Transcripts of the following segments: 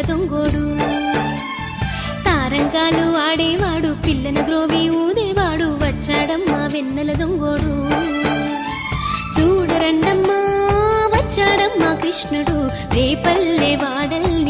వెన్నెల దొంగోడు తారంగాలు ఆడేవాడు పిల్లన గ్రోవి ఊదేవాడు వచ్చాడమ్మా వెన్నెల దొంగోడు. చూడరండమ్మా వచ్చాడమ్మా కృష్ణుడు రేపల్లె వాడల్ని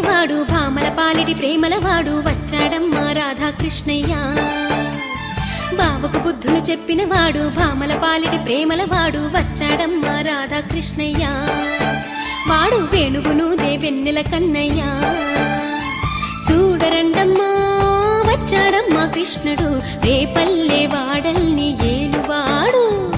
వాడు భామల పాలిటి ప్రేమలవాడు వచ్చాడమ్మా రాధాకృష్ణయ్య. బాబుకు బుద్ధులు చెప్పినవాడు భామల పాలిటి ప్రేమలవాడు వచ్చాడమ్మా రాధాకృష్ణయ్య. వాడు వేణువును దేవెన్నెల కన్నయ్య. చూడరండమ్మా వచ్చాడమ్మా కృష్ణుడు. రేపల్లే వాడల్ని ఏలువాడు.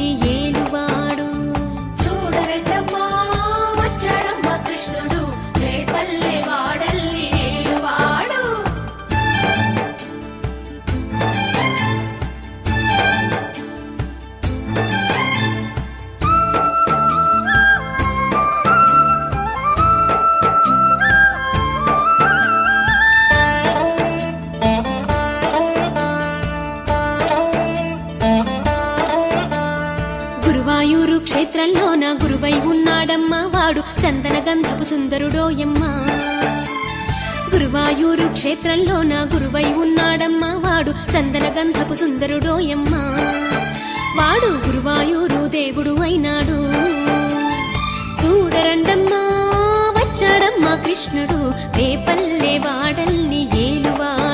గురువై ఉన్నాడమ్మా వాడు. చందన గంధపు సుందరుడోయమ్మా గురువాయూరు క్షేత్రంలో నా గురువై ఉన్నాడమ్మా వాడు. చందన గంధపు సుందరుడోయమ్మా వాడు గురువాయూరు దేవుడు అయినాడు. చూడరండమ్మా వచ్చాడమ్మా కృష్ణుడు. రేపల్లే వాడల్ని ఏలువా.